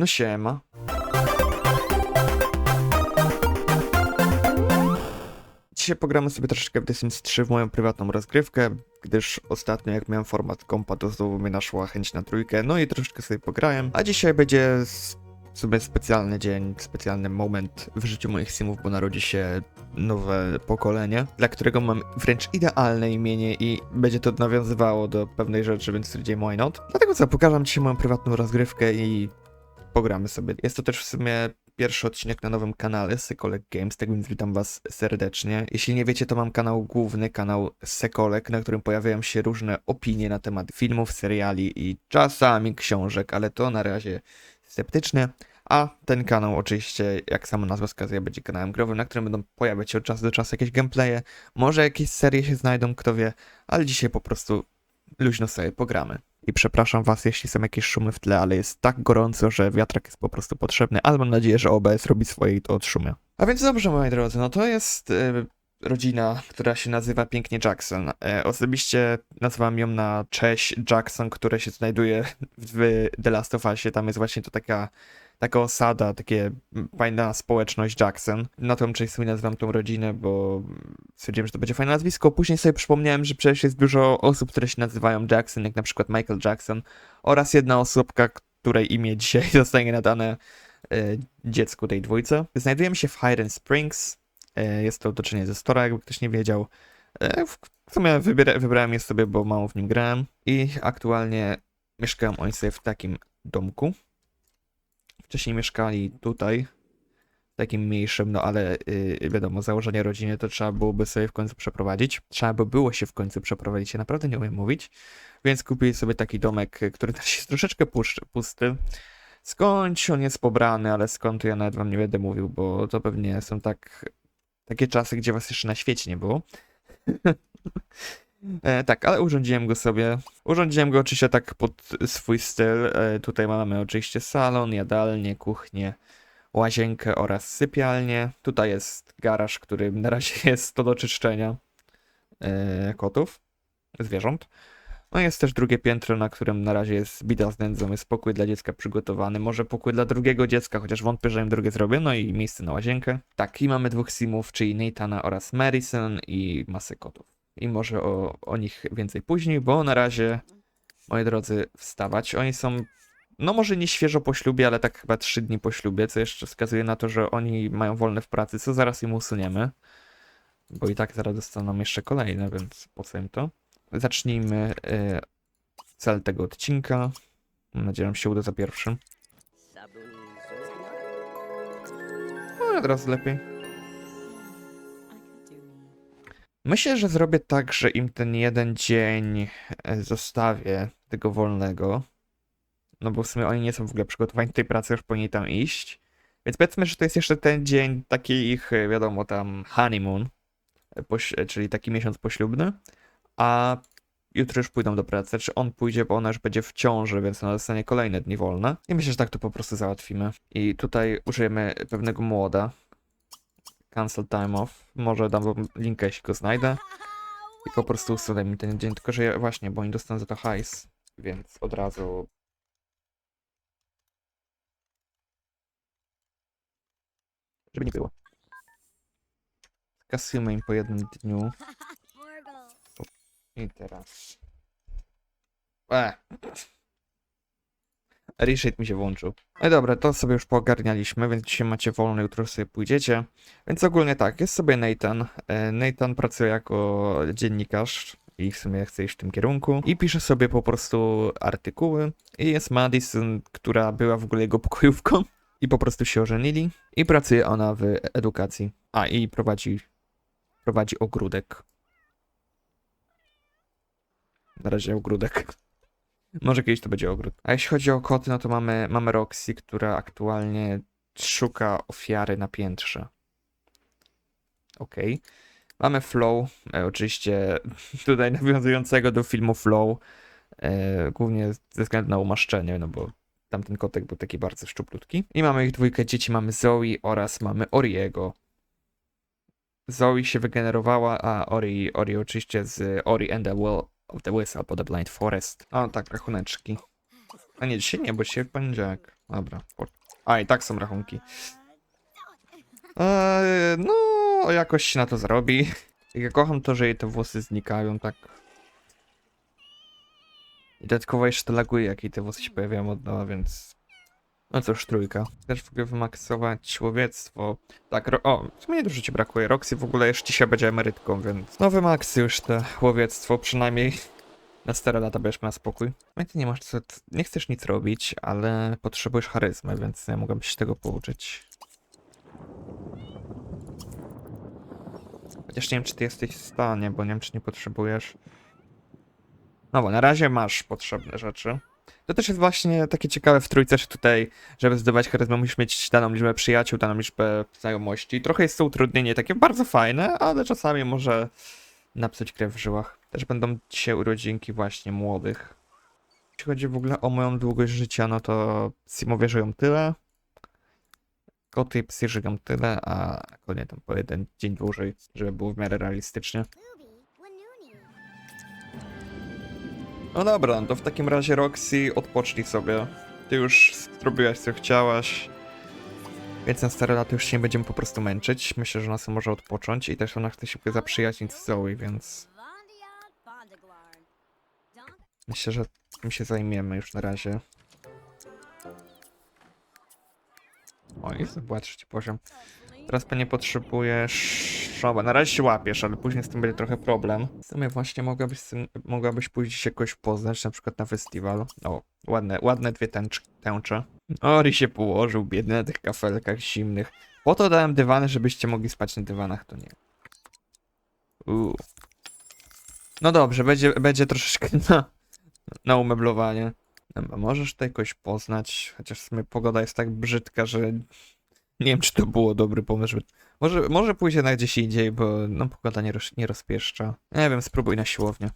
No siema. Dzisiaj pogramy sobie troszeczkę w The Sims 3 w moją prywatną rozgrywkę, gdyż ostatnio jak miałem format kompa, to znowu mnie naszła chęć na trójkę, no i troszeczkę sobie pograłem, a dzisiaj będzie s- sobie specjalny dzień, specjalny moment w życiu moich simów, bo narodzi się nowe pokolenie, dla którego mam wręcz idealne imienie i będzie to nawiązywało do pewnej rzeczy, więc stwierdziłem why not. Dlatego co, pokażę Ci moją prywatną rozgrywkę i pogramy sobie. Jest to też w sumie pierwszy odcinek na nowym kanale Sekolek Games, tak więc witam was serdecznie. Jeśli nie wiecie, to mam kanał główny, kanał Sekolek, na którym pojawiają się różne opinie na temat filmów, seriali i czasami książek, ale to na razie sceptycznie. A ten kanał oczywiście, jak sama nazwa wskazuje, będzie kanałem growym, na którym będą pojawiać się od czasu do czasu jakieś gameplaye, może jakieś serie się znajdą, kto wie, ale dzisiaj po prostu luźno sobie pogramy. I przepraszam was, jeśli są jakieś szumy w tle, ale jest tak gorąco, że wiatrak jest po prostu potrzebny, ale mam nadzieję, że OBS robi swoje i to odszumia. A więc dobrze, moi drodzy, no to jest e, rodzina, która się nazywa pięknie Jackson. E, osobiście nazwałem ją na cześć Jackson, która się znajduje w The Last of Usie. Tam jest właśnie to taka taka osada, takie fajna społeczność Jackson. Na tą część sobie nazywam tą rodzinę, bo stwierdziłem, że to będzie fajne nazwisko. Później sobie przypomniałem, że przecież jest dużo osób, które się nazywają Jackson, jak na przykład Michael Jackson oraz jedna osobka, której imię dzisiaj zostanie nadane e, dziecku tej dwójce. Znajdujemy się w Highland Springs. E, jest to otoczenie ze Stora, jakby ktoś nie wiedział. E, w sumie wybiera, wybrałem je sobie, bo mało w nim grałem. I aktualnie mieszkają oni sobie w takim domku. Wcześniej mieszkali tutaj, takim mniejszym, no ale yy, wiadomo, założenie rodziny to trzeba byłoby sobie w końcu przeprowadzić. Trzeba by było się w końcu przeprowadzić, ja naprawdę nie umiem mówić. Więc kupili sobie taki domek, y, który też jest troszeczkę pusty. Skądś on jest pobrany, ale skąd to ja nawet wam nie będę mówił, bo to pewnie są tak takie czasy, gdzie was jeszcze na świecie nie było. E, tak, ale urządziłem go sobie. Urządziłem go oczywiście tak pod swój styl. E, tutaj mamy oczywiście salon, jadalnię, kuchnię, łazienkę oraz sypialnię. Tutaj jest garaż, który na razie jest to do czyszczenia e, kotów, zwierząt. No jest też drugie piętro, na którym na razie jest bida z nędzą, jest pokój dla dziecka przygotowany, może pokój dla drugiego dziecka, chociaż wątpię, że im drugie zrobię, no i miejsce na łazienkę. Tak, i mamy dwóch simów, czyli Nathana oraz Marison i masę kotów. I może o, o nich więcej później, bo na razie, moi drodzy, wstawać. Oni są, no może nie świeżo po ślubie, ale tak chyba trzy dni po ślubie, co jeszcze wskazuje na to, że oni mają wolne w pracy, co zaraz im usuniemy. Bo i tak zaraz dostaną jeszcze kolejne, więc po co im to? Zacznijmy e, cel tego odcinka. Mam nadzieję, że nam się uda za pierwszym. No, od razu lepiej. Myślę, że zrobię tak, że im ten jeden dzień e, zostawię tego wolnego. No bo w sumie oni nie są w ogóle przygotowani do tej pracy, już powinni tam iść. Więc powiedzmy, że to jest jeszcze ten dzień taki ich, e, wiadomo, tam honeymoon, e, czyli taki miesiąc poślubny. A jutro już pójdą do pracy. Czy on pójdzie, bo ona już będzie w ciąży, więc ona dostanie kolejne dni wolne. I myślę, że tak to po prostu załatwimy. I tutaj użyjemy pewnego młoda. Cancel time off. Może dam wam linkę, jeśli go znajdę. I po prostu usunę mi ten dzień. Tylko, że ja, właśnie, bo oni dostaną za to hajs. Więc od razu... Żeby nie było. Kasujemy im po jednym dniu. I teraz. E. Reshade mi się włączył. No i dobra, to sobie już poogarnialiśmy, więc dzisiaj macie wolne, jutro sobie pójdziecie. Więc ogólnie tak, jest sobie Nathan. E, Nathan pracuje jako dziennikarz i w sumie chce iść w tym kierunku. I pisze sobie po prostu artykuły. I jest Madison, która była w ogóle jego pokojówką. I po prostu się ożenili. I pracuje ona w edukacji. A, i prowadzi, prowadzi ogródek. Na razie ogródek. Może kiedyś to będzie ogród. A jeśli chodzi o koty, no to mamy, mamy Roxy, która aktualnie szuka ofiary na piętrze. Okej. Mamy Flow, e, oczywiście tutaj nawiązującego do filmu Flow, e, głównie ze względu na umaszczenie, no bo tamten kotek był taki bardzo szczuplutki. I mamy ich dwójkę dzieci, mamy Zoe oraz mamy Oriego. Zoe się wygenerowała, a Ori, Ori oczywiście z Ori and the Will of the Wisp albo The Blind Forest. O tak, rachuneczki. A nie, dzisiaj nie, bo dzisiaj poniedziałek. Dobra. A, i tak są rachunki. Eee, no, jakoś się na to zrobi. Ja kocham to, że jej te włosy znikają, tak. I dodatkowo jeszcze laguje, jak jej te włosy się pojawiają od nowa, więc... No cóż, trójka. Też w ogóle wymaksować łowiectwo. Tak, o, w sumie dużo ci brakuje. Roxy w ogóle jeszcze dzisiaj będzie emerytką, więc... No wymaksy już te łowiectwo, przynajmniej na 4 lata będziesz miała spokój. No ty nie masz co... Nie chcesz nic robić, ale potrzebujesz charyzmy, więc ja mogłem się tego pouczyć. Chociaż nie wiem, czy ty jesteś w stanie, bo nie wiem, czy nie potrzebujesz. No bo na razie masz potrzebne rzeczy. To też jest właśnie takie ciekawe w trójce, że tutaj, żeby zdobywać charyzmę, musisz mieć daną liczbę przyjaciół, daną liczbę znajomości. Trochę jest to utrudnienie takie bardzo fajne, ale czasami może napsuć krew w żyłach. Też będą dzisiaj urodzinki właśnie młodych. Jeśli chodzi w ogóle o moją długość życia, no to Simowie żyją tyle. Koty i psy żyją tyle, a konie tam po jeden dzień dłużej, żeby było w miarę realistycznie. No dobra, no to w takim razie Roxy, odpocznij sobie. Ty już zrobiłaś co chciałaś. Więc na stare lata już się nie będziemy po prostu męczyć. Myślę, że ona sobie może odpocząć i też ona chce się zaprzyjaźnić z Zoe, więc myślę, że tym się zajmiemy już na razie. O, jest była trzeci poziom. Teraz pewnie potrzebujesz... Dobra, na razie się łapiesz, ale później z tym będzie trochę problem. W sumie właśnie mogłabyś, mogłabyś pójść jakoś poznać, na przykład na festiwal. O, ładne, ładne dwie tęcz, tęcze. Ori się położył, biedny na tych kafelkach zimnych. Po to dałem dywany, żebyście mogli spać na dywanach, to nie. Uuu. No dobrze, będzie, będzie troszeczkę na, na umeblowanie. Możesz to jakoś poznać, chociaż w sumie pogoda jest tak brzydka, że nie wiem, czy to było dobry pomysł. Może, może pójść jednak gdzieś indziej, bo no, pogoda nie, roz, nie rozpieszcza. Nie wiem, spróbuj na siłownię.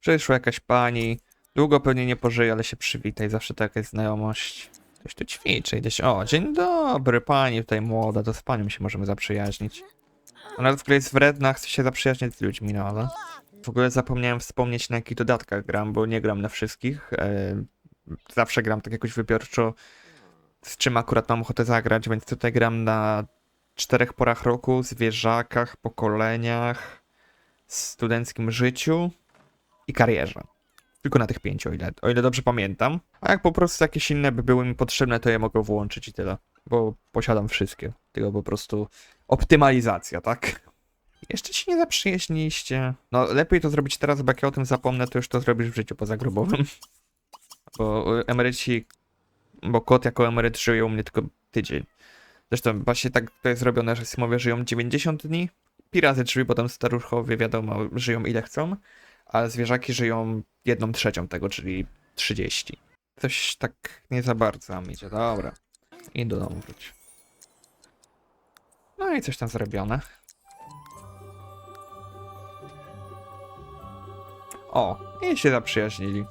Przyszła jakaś pani, długo pewnie nie pożyje, ale się przywitaj, zawsze to jakaś znajomość. Ktoś tu ćwiczy, gdzieś. O, dzień dobry, pani tutaj młoda, to z panią się możemy zaprzyjaźnić. Ona w ogóle jest wredna, chce się zaprzyjaźnić z ludźmi, no ale... W ogóle zapomniałem wspomnieć na jakich dodatkach gram, bo nie gram na wszystkich. E, zawsze gram tak jakoś wybiorczo, z czym akurat mam ochotę zagrać, więc tutaj gram na czterech porach roku, zwierzakach, pokoleniach, studenckim życiu i karierze. Tylko na tych pięciu, o ile, o ile dobrze pamiętam. A jak po prostu jakieś inne by były mi potrzebne, to je mogę włączyć i tyle. Bo posiadam wszystkie. Tylko po prostu optymalizacja, tak? Jeszcze się nie zaprzyjaźniliście. No, lepiej to zrobić teraz, bo jak ja o tym zapomnę, to już to zrobisz w życiu pozagrobowym. Bo y, emeryci, bo kot jako emeryt żyje u mnie tylko tydzień. Zresztą właśnie tak to jest zrobione, że Simowie żyją 90 dni, pirazy drzwi, potem staruchowie wiadomo żyją ile chcą, a zwierzaki żyją jedną trzecią tego, czyli 30. Coś tak nie za bardzo nam idzie, dobra. I do domu wróć. No i coś tam zrobione. O, i się zaprzyjaźnili.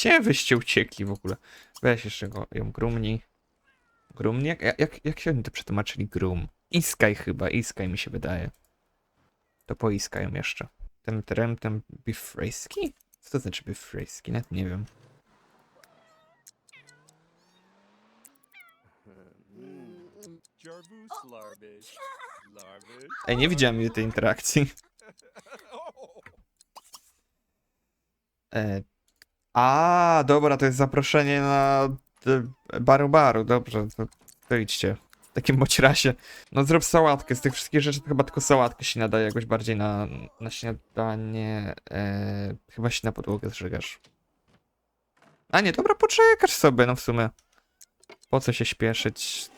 Gdzie wyście uciekli w ogóle? Weź jeszcze go, ją grumni. Grumni? Jak, jak, jak się oni to przetłumaczyli grum? Iskaj chyba, iskaj mi się wydaje. To poiskaj ją jeszcze. Ten trem, ten bifrejski? Co to znaczy bifrejski? Nawet nie wiem. Ej, nie widziałem tej interakcji. E, a, dobra, to jest zaproszenie na e, baru baru, dobrze, to, to idźcie. W takim bądź razie. No zrób sałatkę, z tych wszystkich rzeczy to chyba tylko sałatkę się nadaje jakoś bardziej na, na śniadanie. E, chyba się na podłogę zżygasz. A nie, dobra, poczekasz sobie, no w sumie. Po co się śpieszyć?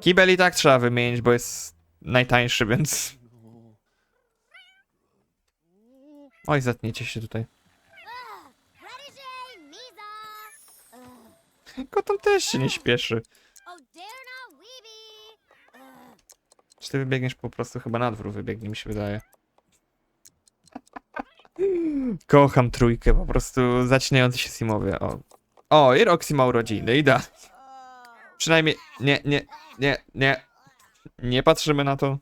Kibel i tak trzeba wymienić, bo jest najtańszy, więc... Oj, zatniecie się tutaj. Kotom też się nie śpieszy. Czy ty wybiegniesz po prostu chyba na dwór wybiegnie, mi się wydaje. Kocham trójkę, po prostu zacinający się Simowie. O, o i Roxy ma urodziny, ida. Przynajmniej, nie, nie, nie, nie. Nie patrzymy na to.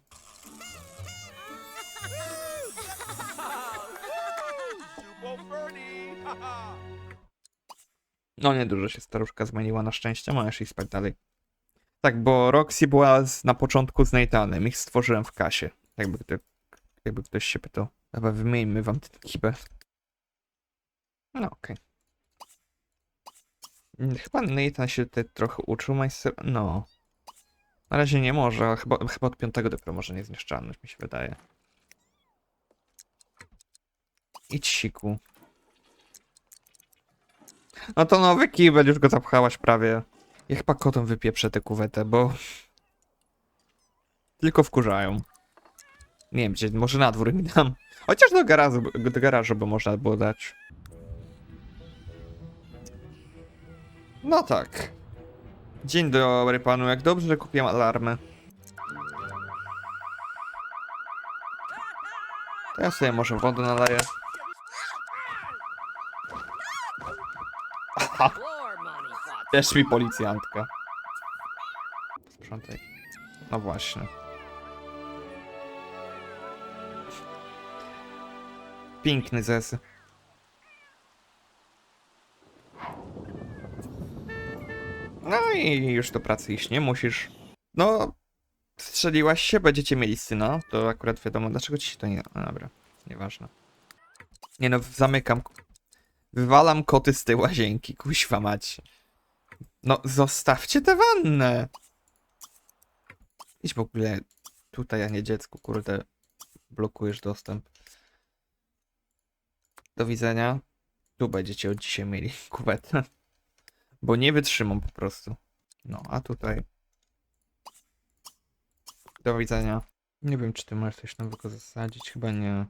No nie dużo się staruszka zmieniła na szczęście, możesz iść spać dalej. Tak, bo Roxy była z, na początku z Nathanem, ich stworzyłem w kasie. Jakby, kto, jakby ktoś się pytał. Dobra, wymieńmy wam tę ekipę. No okej. Mm, Chyba Nathan się tutaj trochę uczył majster... No. Na razie nie może, ale chyba, chyba od piątego dopiero może niezniszczalność, mi się wydaje. Idź siku. No to nowy kibel, już go zapchałaś prawie. Ja chyba kotom wypieprzę tę kuwetę, bo... Tylko wkurzają. Nie wiem, gdzie, może na dwór mi dam. Chociaż do garażu, do garażu by można było dać. No tak. Dzień dobry panu, jak dobrze, że kupiłem alarmy. To ja sobie może wodę naleję. Też mi policjantka. Sprzątaj. No właśnie. Piękny zes. No i już do pracy iść nie musisz. No, strzeliłaś się, będziecie mieli syna. To akurat wiadomo, dlaczego ci się to nie... No dobra, nieważne. Nie no, zamykam. Wywalam koty z tej łazienki, kuźwa mać. No, zostawcie tę wannę! Idź w ogóle tutaj, a nie dziecku, kurde. Blokujesz dostęp. Do widzenia. Tu będziecie od dzisiaj mieli kuwetę. Bo nie wytrzymam po prostu. No, a tutaj. Do widzenia. Nie wiem, czy ty możesz coś nowego zasadzić. Chyba nie.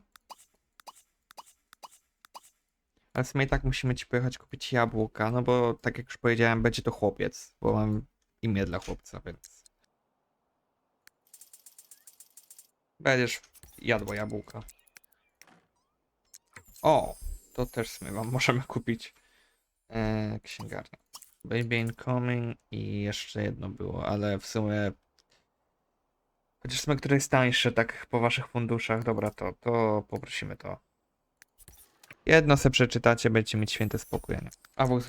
Ale w sumie i tak musimy ci pojechać kupić jabłka, no bo tak jak już powiedziałem, będzie to chłopiec, bo mam imię dla chłopca, więc. Będziesz jadła jabłka. O, to też w sumie wam możemy kupić. Eee, księgarnia. Baby Incoming i jeszcze jedno było, ale w sumie. Chociaż sumie, które jest tańsze, tak po waszych funduszach, dobra, to, to poprosimy to. Jedno se przeczytacie, będziecie mieć święty spokój. a? A bo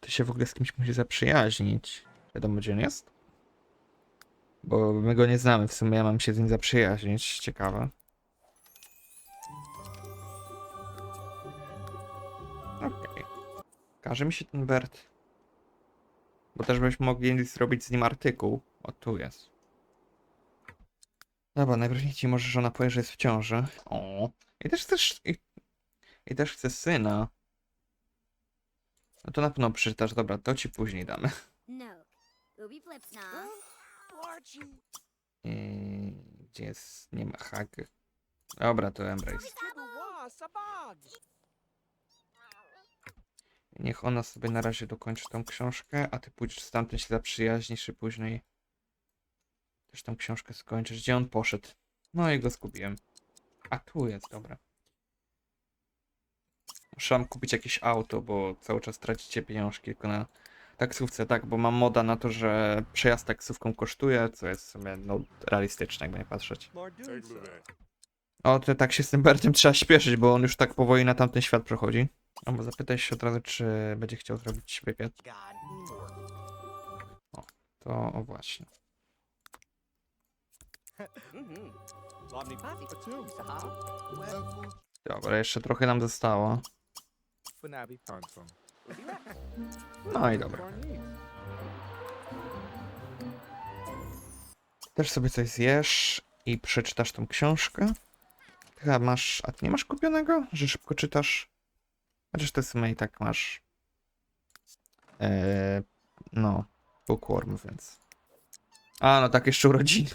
ty, się w ogóle z kimś musi zaprzyjaźnić. Wiadomo, gdzie on jest? Bo my go nie znamy, w sumie ja mam się z nim zaprzyjaźnić. Ciekawe. Okej. Każe mi się ten Bert. Bo też byśmy mogli zrobić z nim artykuł. O, tu jest. Dobra, najwyraźniej ci może żona powie, że jest w ciąży. O. I też chcesz... i też chcę syna. No to na pewno przeczytasz. Dobra, to ci później damy. No. Flips now. I... Gdzie jest... Nie ma hak. Dobra, to Embrace. Niech ona sobie na razie dokończy tą książkę, a ty pójdziesz stamtąd się zaprzyjaźnisz i później też tą książkę skończysz. Gdzie on poszedł? No i go zgubiłem. A tu jest, dobra. Muszę kupić jakieś auto, bo cały czas tracicie pieniążki tylko na taksówce, tak, bo mam moda na to, że przejazd taksówką kosztuje, co jest w sumie no, realistyczne, jakby nie patrzeć. O, to tak się z tym Bertem trzeba śpieszyć, bo on już tak powoli na tamten świat przechodzi. No bo zapytaj się od razu, czy będzie chciał zrobić wywiad. God. To o właśnie. Dobra, jeszcze trochę nam zostało. Funabi. No i dobra. Też sobie coś zjesz i przeczytasz tą książkę. Ty Chyba masz. A ty nie masz kupionego? Że szybko czytasz? Chociaż ty w sumie i tak masz. Eee, no, bookworm, więc. A, no tak, jeszcze urodziny.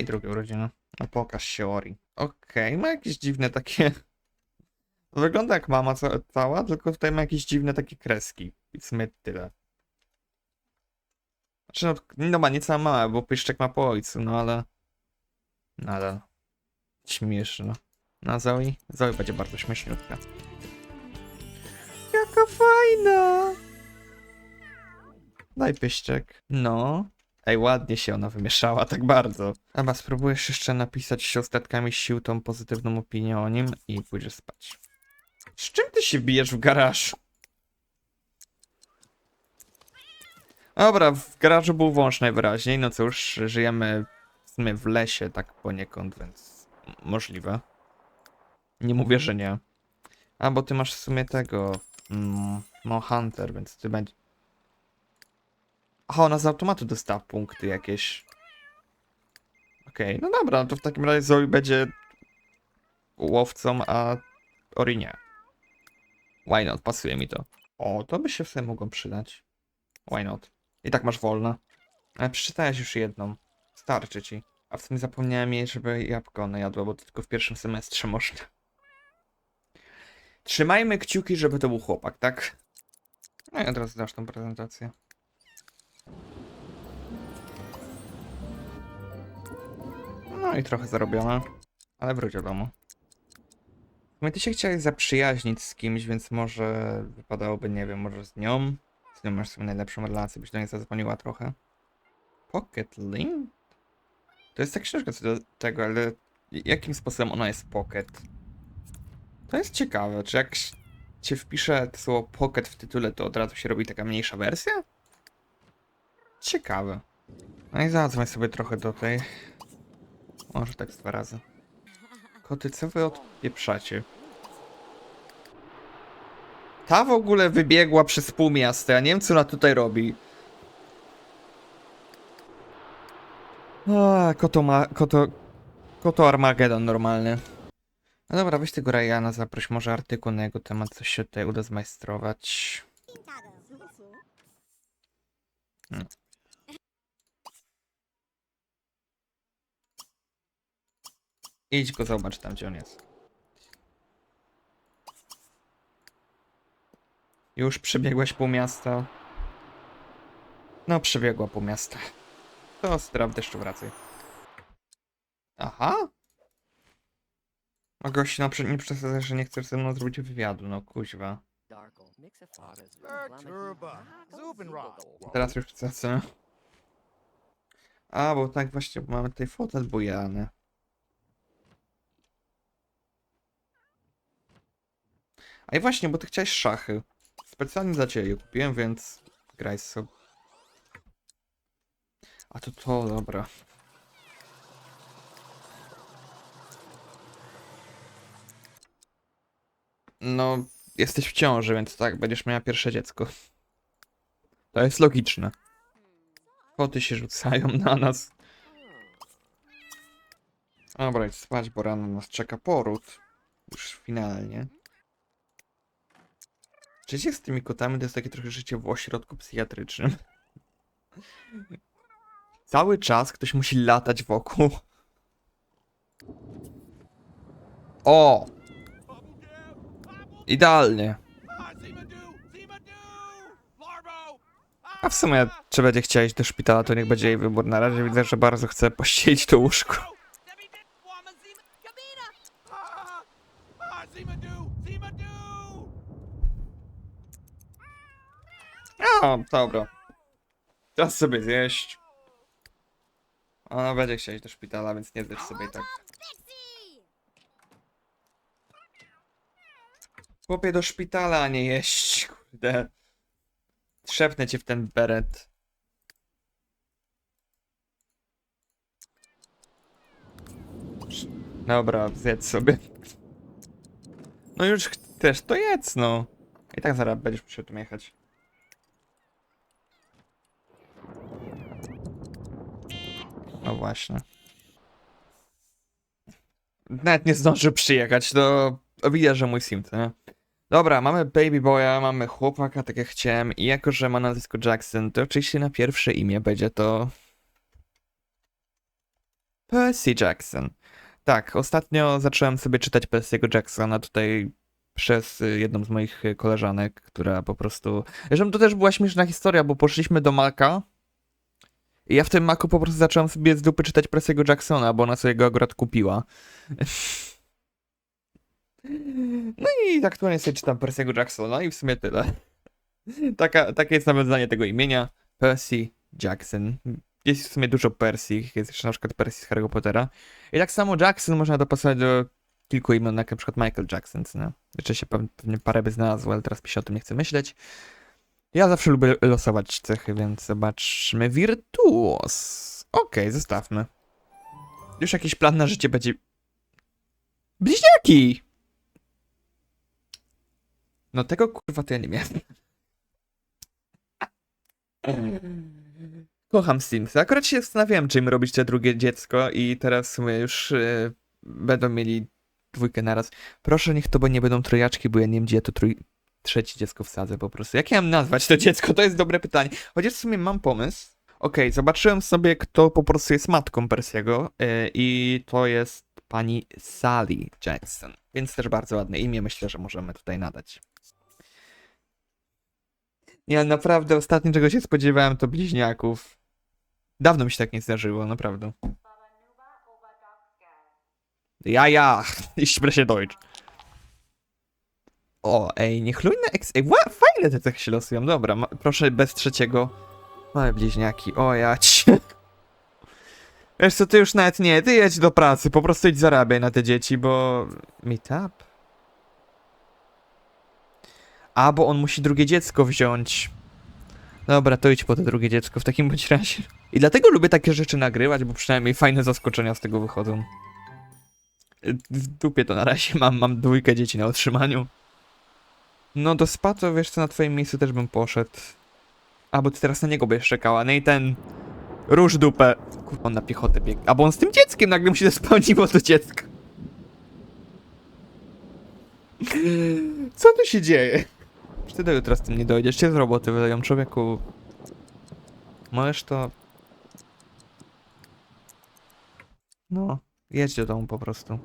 I drugie urodziny. No pokaż się Ori. Okej, ma jakieś dziwne takie... Wygląda jak mama ca- cała, tylko tutaj ma jakieś dziwne takie kreski. I w sumie tyle. Znaczy no, no ma nie cała mała, bo pyszczek ma po ojcu, no ale... Nadal. Śmieszne. No Zoe? Zoe będzie bardzo śmieszniutka. Jaka fajna! Daj pyszczek. No. Ej, ładnie się ona wymieszała, tak bardzo. Chyba spróbujesz jeszcze napisać ostatkami sił tą pozytywną opinię o nim i pójdziesz spać. Z czym ty się bijesz w garażu? Dobra, w garażu był wąż najwyraźniej, no cóż, żyjemy w sumie w lesie tak poniekąd, więc możliwe. Nie mówię, że nie. A, bo ty masz w sumie tego, mm, no Hunter, więc ty będzie... Aha, ona z automatu dostała punkty jakieś. Okej, no dobra, no to w takim razie Zoe będzie łowcą, a Ori nie. Why not? Pasuje mi to. O, to by się w sumie mogło przydać. Why not? I tak masz wolne. Ale przeczytałeś już jedną. Starczy ci. A w sumie zapomniałem jej, żeby jabłko ona jadła, bo to tylko w pierwszym semestrze można. Trzymajmy kciuki, żeby to był chłopak, tak? No i od razu dasz tą prezentację. No i trochę zarobione. Ale wróć do domu. Sumie ty się chciałeś zaprzyjaźnić z kimś, więc może wypadałoby, nie wiem, może z nią? Z nią masz sobie najlepszą relację, byś do niej zadzwoniła trochę. Pocket Link? To jest tak książka co do tego, ale jakim sposobem ona jest pocket? To jest ciekawe, czy jak się wpisze to słowo pocket w tytule, to od razu się robi taka mniejsza wersja? Ciekawe. No i zadzwoń sobie trochę do tej. Może tak z dwa razy. Koty, co wy odpieprzacie? Ta w ogóle wybiegła przez pół miasta. Ja nie wiem, co ona tutaj robi. A, koto ma... Koto... Koto Armageddon normalny. No dobra, weź tego Ryana, zaproś może artykuł na jego temat, coś się tutaj uda zmajstrować. Hmm. Idź go zobacz tam, gdzie on jest. Już przebiegłeś pół miasta. No, przebiegła pół miasta. To straf deszczu wracaj. Aha. A gość na nie przesadza, że nie chce ze mną zrobić wywiadu, no kuźwa. Teraz już chcę? A, bo tak właśnie mamy tutaj fotel bujany. A i właśnie, bo ty chciałeś szachy. Specjalnie dla ciebie kupiłem, więc graj sobie. A to to, dobra. No, jesteś w ciąży, więc tak, będziesz miała pierwsze dziecko. To jest logiczne. Koty się rzucają na nas. Dobra, idź spać, bo rano nas czeka poród. Już finalnie. Życie z tymi kotami to jest takie trochę życie w ośrodku psychiatrycznym. Cały czas ktoś musi latać wokół. O! Idealnie. A w sumie, czy będzie chciała iść do szpitala, to niech będzie jej wybór. Na razie widzę, że bardzo chce pościelić to łóżko. Dobra. Czas sobie zjeść. Ona będzie chciała iść do szpitala, więc nie zjedz sobie tak. Chłopie do szpitala, a nie jeść. Kurde. Trzepnę cię w ten beret. Dobra, zjedz sobie. No już chcesz, to jedz, no. I tak zaraz będziesz musiał tu jechać. No właśnie. Nawet nie zdąży przyjechać, to widać, że mój sim, to nie? Dobra, mamy Baby Boya, mamy chłopaka, tak jak chciałem, i jako, że ma nazwisko Jackson, to oczywiście na pierwsze imię będzie to... Percy Jackson. Tak, ostatnio zacząłem sobie czytać Percy'ego Jacksona tutaj przez y, jedną z moich y, koleżanek, która po prostu... Zresztą to też była śmieszna historia, bo poszliśmy do Maka i ja w tym Maku po prostu zacząłem sobie z dupy czytać Percy'ego Jacksona, bo ona sobie go akurat kupiła. No i aktualnie sobie czytam Percy'ego Jacksona i w sumie tyle. Taka, takie jest nawiązanie tego imienia. Percy Jackson. jest w sumie dużo Persji, jest jeszcze na przykład Persji z Harry'ego Pottera. I tak samo Jackson można dopasować do kilku imion, jak na przykład Michael Jackson, nie? Jeszcze się pewnie, parę by znalazło, ale teraz mi się o tym nie chce myśleć. Ja zawsze lubię losować cechy, więc zobaczmy. Wirtuos. Okej, zostawmy. Już jakiś plan na życie będzie... Bliźniaki! No tego kurwa to ja nie miałem. Kocham Simsy. Akurat się zastanawiałem, czy im robić te drugie dziecko i teraz sumie już e, będą mieli dwójkę naraz. Proszę, niech to bo nie będą trojaczki, bo ja nie wiem, gdzie ja to trój... trzecie dziecko wsadzę po prostu. Jak ja mam nazwać to dziecko? To jest dobre pytanie. Chociaż w sumie mam pomysł. Okej, zobaczyłem sobie, kto po prostu jest matką Persiego e, i to jest pani Sally Jackson. Więc też bardzo ładne imię, myślę, że możemy tutaj nadać. Ja naprawdę ostatnio czego się spodziewałem to bliźniaków. Dawno mi się tak nie zdarzyło, naprawdę. Ja, ja, ich spreche Deutsch. O, ej, niechlujne eks... Ej, fajne te cechy się losują, dobra, ma, proszę bez trzeciego. Małe bliźniaki, o ja cię. Wiesz co, ty już nawet nie, ty jedź do pracy, po prostu idź zarabiaj na te dzieci, bo... Meetup? A, bo on musi drugie dziecko wziąć. Dobra, to idź po to drugie dziecko w takim bądź razie. I dlatego lubię takie rzeczy nagrywać, bo przynajmniej fajne zaskoczenia z tego wychodzą. W dupie to na razie mam, mam dwójkę dzieci na utrzymaniu. No do spato, wiesz co, na twoim miejscu też bym poszedł. A, bo ty teraz na niego będziesz czekała. No i ten... Róż dupę. Kurwa, on na piechotę biegł. A, bo on z tym dzieckiem nagle mu się spełniło to dziecko. Co tu się dzieje? Czy ty do jutra z tym nie dojdziesz? Cię z roboty wydają człowieku. Możesz to... No, jedź do domu po prostu.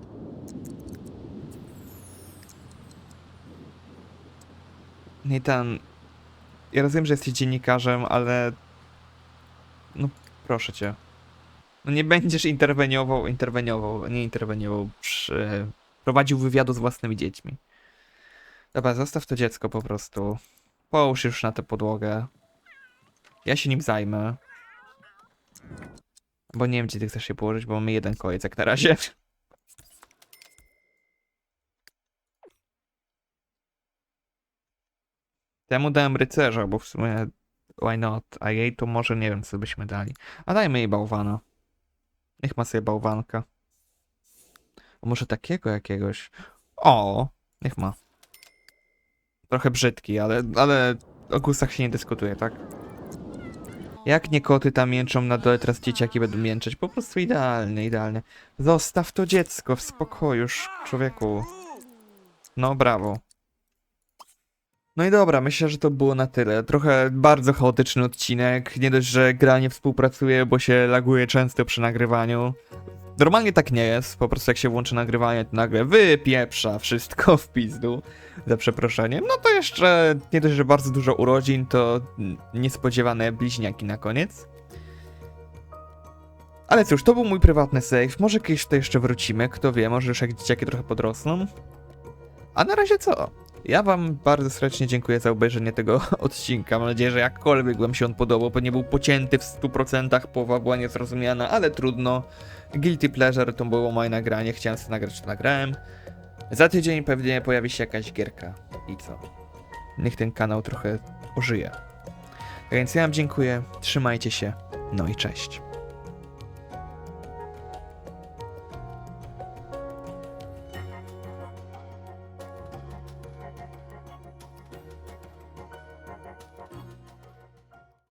Nathan, ja rozumiem, że jesteś dziennikarzem, ale... No, proszę cię. No nie będziesz interweniował, interweniował, nie interweniował przy... Prowadził wywiadu z własnymi dziećmi. Dobra, zostaw to dziecko po prostu. Połóż już na tę podłogę. Ja się nim zajmę. Bo nie wiem, gdzie ty chcesz się położyć, bo mamy jeden kojec jak na razie. Temu dałem rycerza, bo w sumie why not? A jej to może nie wiem, co byśmy dali. A dajmy jej bałwana. Niech ma sobie bałwanka. A może takiego jakiegoś? O, niech ma. Trochę brzydki, ale, ale o gustach się nie dyskutuje, tak? Jak nie koty tam mięczą na dole, teraz dzieciaki będą mięczeć. Po prostu idealnie, idealnie. Zostaw to dziecko w spokoju, człowieku. No, brawo. No i dobra, myślę, że to było na tyle. Trochę bardzo chaotyczny odcinek. Nie dość, że gra nie współpracuje, bo się laguje często przy nagrywaniu. Normalnie tak nie jest, po prostu jak się włączy nagrywanie, to nagle wypieprza wszystko w pizdu, za przeproszeniem. No to jeszcze nie dość, że bardzo dużo urodzin, to niespodziewane bliźniaki na koniec. Ale cóż, to był mój prywatny save, może kiedyś tutaj jeszcze wrócimy, kto wie, może już jak dzieciaki trochę podrosną. A na razie co? Ja wam bardzo serdecznie dziękuję za obejrzenie tego odcinka. Mam nadzieję, że jakkolwiek wam się on podobał, bo nie był pocięty w 100%, połowa była niezrozumiana, ale trudno. Guilty Pleasure to było moje nagranie, chciałem sobie nagrać, to nagrałem. Za tydzień pewnie pojawi się jakaś gierka. I co? Niech ten kanał trochę ożyje. Tak więc ja wam dziękuję, trzymajcie się, no i cześć.